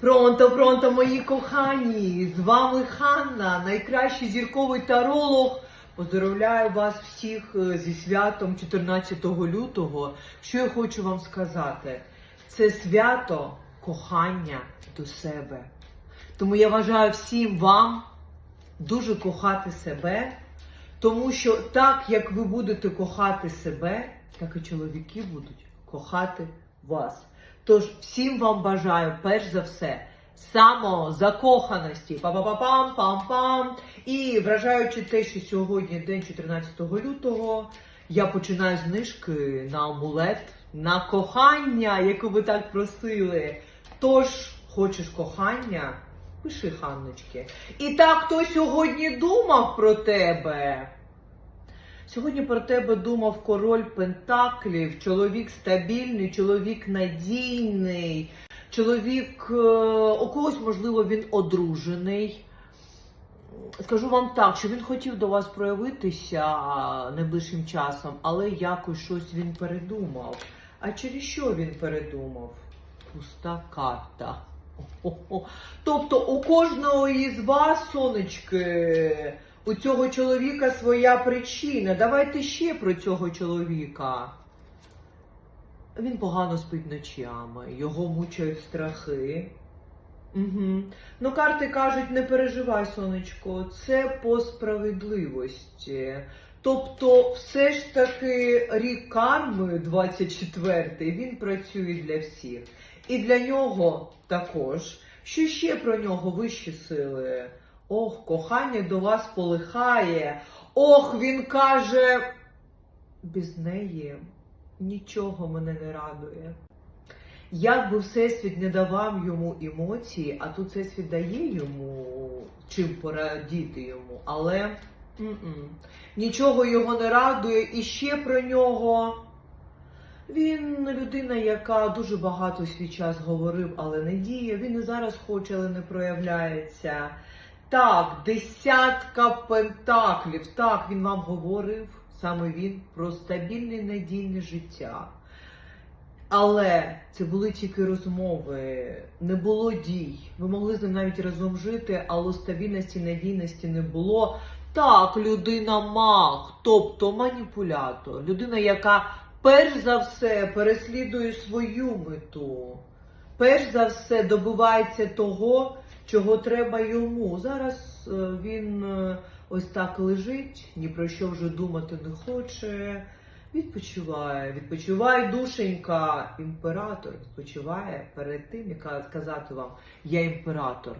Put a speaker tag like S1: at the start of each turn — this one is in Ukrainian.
S1: Пронто, пронто, мої кохані! З вами Ханна, найкращий зірковий таролог. Поздоровляю вас всіх е, зі святом 14 лютого. Що я хочу вам сказати? Це свято кохання до себе. Тому я бажаю всім вам дуже кохати себе, тому що так як ви будете кохати себе, так і чоловіки будуть кохати вас. Тож всім вам бажаю, перш за все, самозакоханості, па-па-па-пам, пам-пам. І вражаючи те, що сьогодні день 14 лютого, я починаю знижки на амулет, на кохання, яку ви так просили. Тож, хочеш кохання? Пиши, Ханночки. І так, хто сьогодні думав про тебе? Сьогодні про тебе думав король Пентаклів, чоловік стабільний, чоловік надійний, чоловік, е, у когось, можливо, він одружений. Скажу вам так, що він хотів до вас проявитися найближчим часом, але якось щось він передумав. А через що він передумав? Пуста карта. Тобто у кожного із вас, сонечки, у цього чоловіка своя причина. Давайте ще про цього чоловіка. Він погано спить ночами, його мучають страхи. Угу. Ну, карти кажуть, не переживай, сонечко, це по справедливості. Тобто, все ж таки рік карми 24-й, він працює для всіх. І для нього також. Що ще про нього вищі сили? Ох, кохання до вас полихає. Ох, він каже, без неї нічого мене не радує. Як би Всесвіт не давав йому емоції, а тут Всесвіт дає йому чим порадіти йому, але м-м, нічого його не радує. І ще про нього. Він людина, яка дуже багато свій час говорив, але не діє. Він і зараз хоче, але не проявляється. Так, десятка пентаклів. Так, він вам говорив, саме він, про стабільне надійне життя. Але це були тільки розмови, не було дій. Ви могли з ним навіть разом жити, але стабільності, надійності не було. Так, людина маг, тобто маніпулятор, людина, яка перш за все переслідує свою мету, перш за все добувається того, чого треба йому. Зараз е, він е, ось так лежить, ні про що вже думати не хоче. Відпочиває, відпочиває душенька, імператор відпочиває перед тим, яка сказати вам, я імператор.